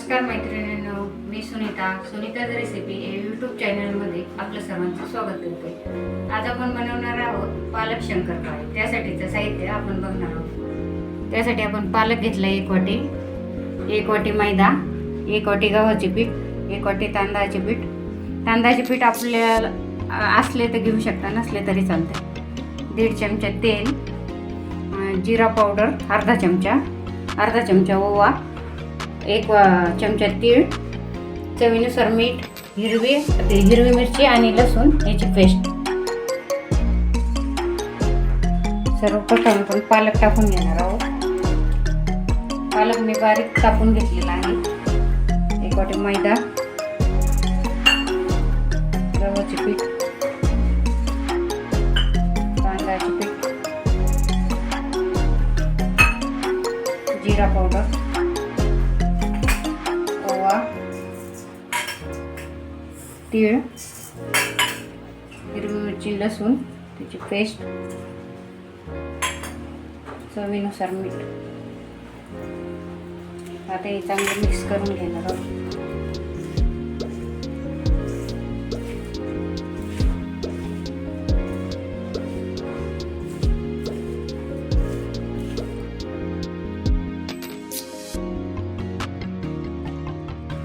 नमस्कार मैत्रिणींनो मी सुनीता. सुनीताज रेसिपी या यूट्यूब चॅनलमध्ये आपलं सर्वांचं स्वागत करते. आज आपण बनवणार आहोत पालक शंकरपाळी. त्यासाठीचं साहित्य आपण बघणार आहोत. त्यासाठी आपण पालक घेतला एक वाटी. एक वाटी मैदा एक वाटी गव्हाचे पीठ एक वाटी तांदळाचे पीठ. तांदळाचे पीठ आपल्याला असले तर घेऊ शकता नसले तरी चालते दीड चमचा तेल जिरा पावडर अर्धा चमचा अर्धा चमचा ओवा एक वा- चमचा तीळ चवीनुसार मीठ हिरवी ते हिरवी मिरची आणि लसूण याची पेस्ट. सर्वप्रथम आपण पालक टाकून घेणार आहोत. पालक मी बारीक कापून घेतलेला आहे. एक वाटी मैदा गव्हाचे पीठ तांदळाचे पीठ जिरा पावडर तीळ हिरवी मिरची लसूण त्याची पेस्ट चवीनुसार मीठ. आता हे चांगलं मिक्स करून घेणार आहोत.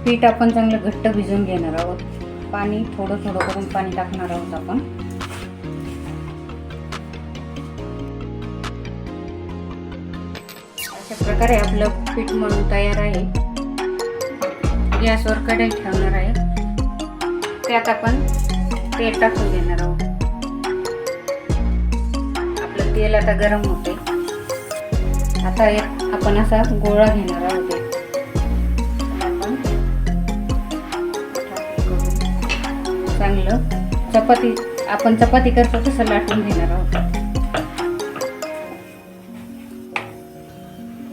पीठ आपण चांगलं घट्ट भिजून घेणार आहोत. पाणी थोडं थोडं करून पाणी टाकणार आहोत आपण. अशा प्रकारे आपलं पीठ मळून तयार आहे. गॅसवर कढई ठेवणार आहे. त्यात आपण तेल टाकून घेणार आहोत. आपलं तेल आता गरम होते आता एक आपण असा गोळा घेणार आहोत चांगलं. चपाती आपण चपाती करतो तसं लाटून घेणार आहोत.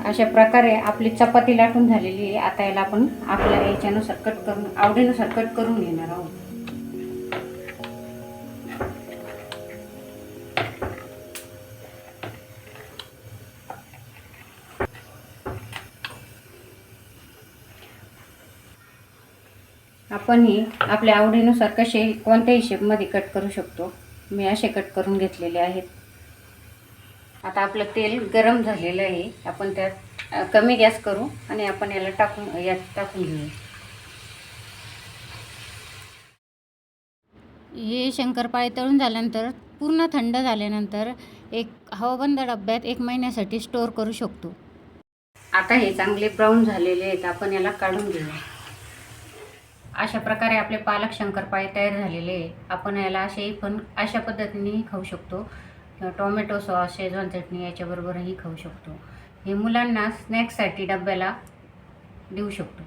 अशा प्रकारे आपली चपाती लाटून झालेली आहे. आता याला आपण आपल्या याच्यानुसार कट करून आवडीनुसार कट करून घेणार आहोत. आपण ही आपल्या आवडीनुसार कसे कोणत्याही शेपमध्ये कट करू शकतो. मी असे कट करून घेतलेले आहेत. आता आपलं तेल गरम झालेलं आहे. आपण त्यात कमी गॅस करू आणि आपण याला टाकून यात टाकून घेऊ. हे शंकरपाळे तळून झाल्यानंतर पूर्ण थंड झाल्यानंतर एक हवाबंद डब्यात एक महिन्यासाठी स्टोअर करू शकतो. आता हे चांगले ब्राऊन झालेले आहेत. आपण याला काढून घेऊया. अशा प्रकारे आपले पालक शंकरपाळे तयार झालेले आहे. आपण याला असेही पण अशा पद्धतीनेही खाऊ शकतो. किंवा टोमॅटो सॉस शेजवान चटणी याच्याबरोबरही खाऊ शकतो. हे मुलांना स्नॅक्ससाठी डब्याला देऊ शकतो.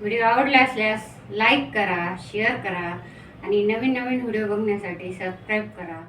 व्हिडिओ आवडला असल्यास लाईक करा शेअर करा आणि नवीन नवीन व्हिडिओ बघण्यासाठी सबस्क्राईब करा.